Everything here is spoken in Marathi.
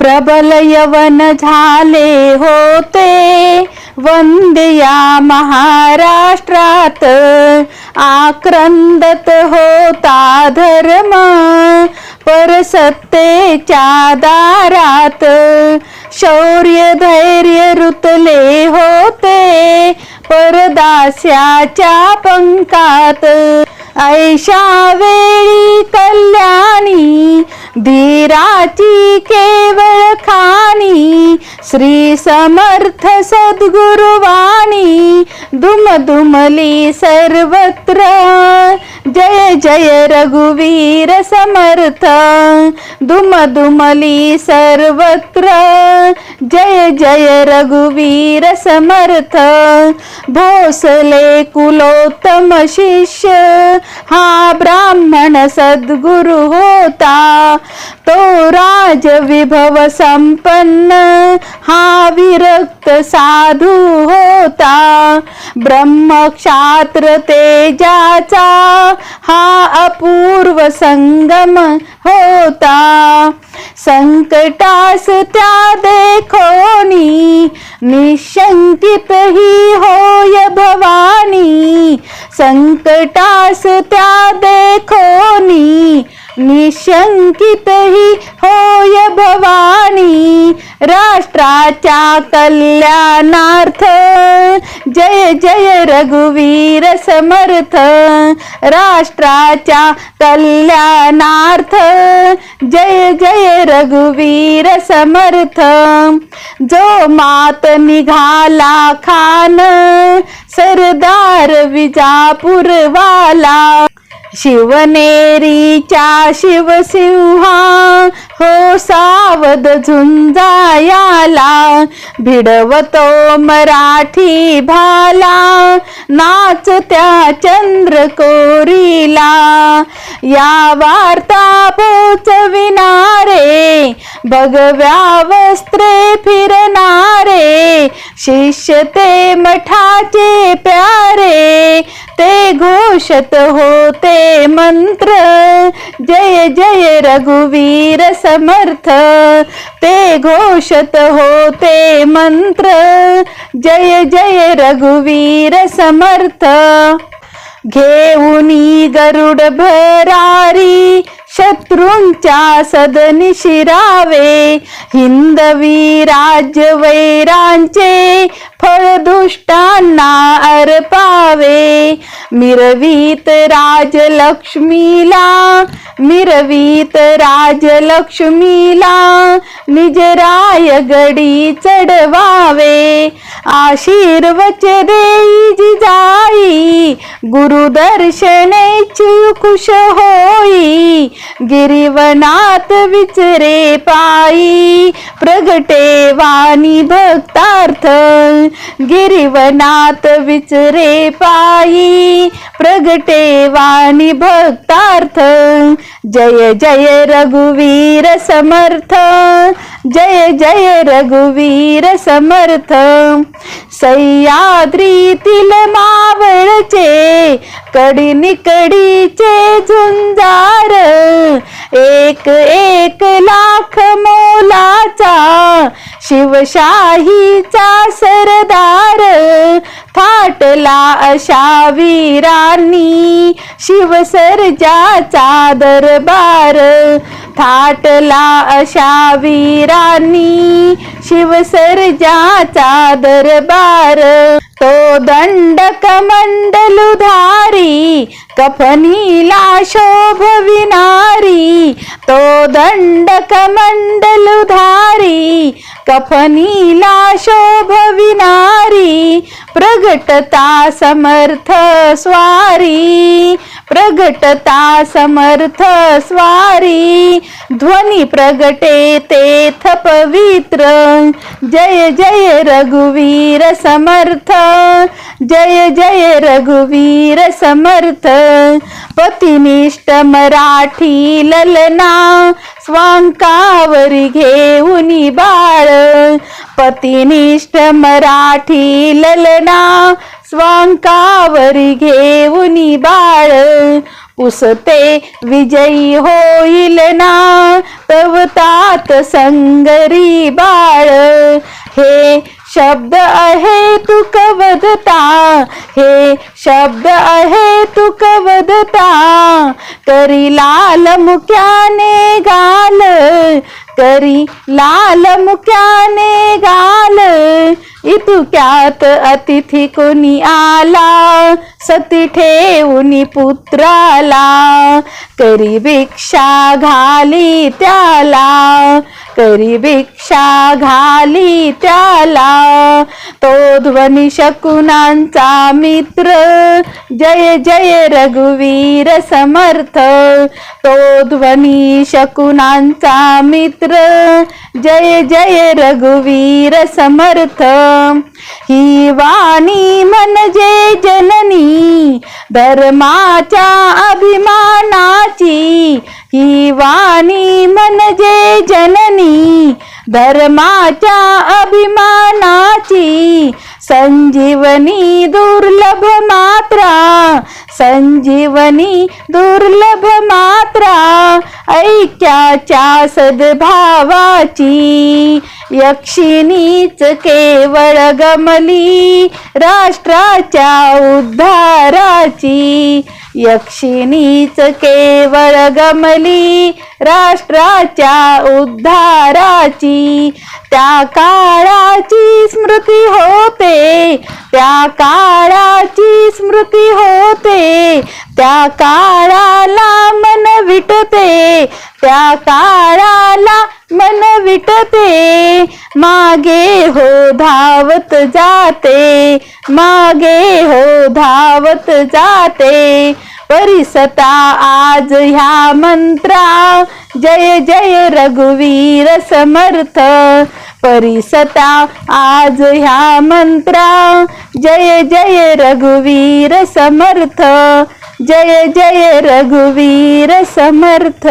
प्रबल यवन झाले होते. वंद्या महाराष्ट्रात. आक्रंदत होता धर्म. परसत्तेच्या दारात. शौर्य धैर्य रुतले होते. परदास्याच्या पंकात ऐशा वेळी कल्याणी धीराची केवळ खाणी श्री समर्थ सद्गुरुवाणी दुमदुमली सर्वत्र. जय जय रघुवीर समर्थ दुमदुमली सर्वत्र. जय जय रघुवीर समर्थ भोसले कुलोत्तम शिष्य हा ब्राह्मण सद्गुरु होता तो राजविभव संपन्न हा विरक्त साधू होता. ब्रह्मक्षात्र तेजाचा हा अपूर्व संगम होता. संकटास त्या देखोनी निशंकित ही हो होय भवानी संकटास त्या देखोनी निशंकित ही होय भवानी राष्ट्राच्या कल्याणार्थ जय जय रघुवीर समर्थ राष्ट्राच्या कल्याणार्थ. जय जय रघुवीर समर्थ जो मात निघाला खान सरदार विजापूरवाला. शिवनेरीच्या शिवसिंहा हो सावध झुंजायाला. भिडवतो मराठी भाला नाच त्या चंद्रकोरीला. या वार्ता पोचविणारे भगव्या वस्त्रे फिरणारे शिष्य ते मठाचे प्यारे ते घोषत होते मंत्र. जय जय रघुवीर समर्थ. ते घोषत होते मंत्र. जय जय रघुवीर समर्थ. घेऊनी गरुड भरारी. शत्रूंच्या सदनी शिरावे हिंदवी राज्य वैरांचे फळदुष्टांना अर्पावे. मिरवीत राजलक्ष्मीला मिरवीत राजलक्ष्मीला निजराय गडी चढवावे. आशीर्वच देई जिजाई गुरुदर्शनेची खुश होई. गिरिवनात विचरे पायी प्रगटे वाणी भक्तार्थ. गिरिवनात विचरे पायी प्रगटे वाणी भक्तार्थ. जय जय रघुवीर समर्थ. जय जय रघुवीर समर्थ. सह्याद्रीतील मावळचे कडी निकडीचे झुंजार. एक एक लाख मोलाचा शिवशाहीचा सरदार. अशा वीरांनी शिवसर्जाचा दरबार. थाटला अशा वीरांनी शिवसर्जाचा दरबार. तो दंड मंडलुधारी कफनीला शोभविनारी तो दंड मंडलुधारी कफनीला शोभविनारी प्रगटता समर्थ स्वारी. प्रगटता समर्थ स्वारी. ध्वनी प्रगटे तेथ पवित्र. जय जय रघुवीर समर्थ. जय जय रघुवीर समर्थ. पतिनिष्ठ मराठी ललना. स्वांकावरी घेऊनी बाळ. पतिनिष्ठ मराठी ललना. स्वांकावरी घेऊन बाळ. पुसते विजयी होईल ना तवतात संगरी बाळ. हे शब्द आहे तू कवदता. हे शब्द आहे तू कवदता. करी लाल मुक्याने गाल. करी लाल मुक्याने गाल. इतुक्यात अतिथी कोणी आला. सती ठेवून पुत्राला. करी भिक्षा घाली त्याला. तरी भिक्षा घाली त्याला. तो ध्वनी शकुनांचा मित्र. जय जय रघुवीर समर्थ. तो ध्वनी शकुनांचा मित्र. जय जय रघुवीर समर्थ. ही वाणी म्हणजे जननी. धर्माच्या अभिमानाची. ही वाणी म्हणजे जननी धर्माच्या अभिमानाची. संजीवनी दुर्लभ मात्रा संजीवनी दुर्लभ मात्रा. ऐक्याच्या सद्भावाची यक्षिणीच केवळ गमली राष्ट्राच्या उद्धाराची. यक्षिणीच केवळ गमली राष्ट्राच्या उद्धाराची. त्या काळाची स्मृती होते त्या काळाची स्मृती होते त्या काळाला मन विटते त्या काळाला मन विटते. मागे हो धावत जाते मागे हो धावत जाते. परिसता आज ह्या मंत्रा. जय जय रघुवीर समर्थ. परिसता आज ह्या मंत्रा. जय जय रघुवीर समर्थ. जय जय रघुवीर समर्थ.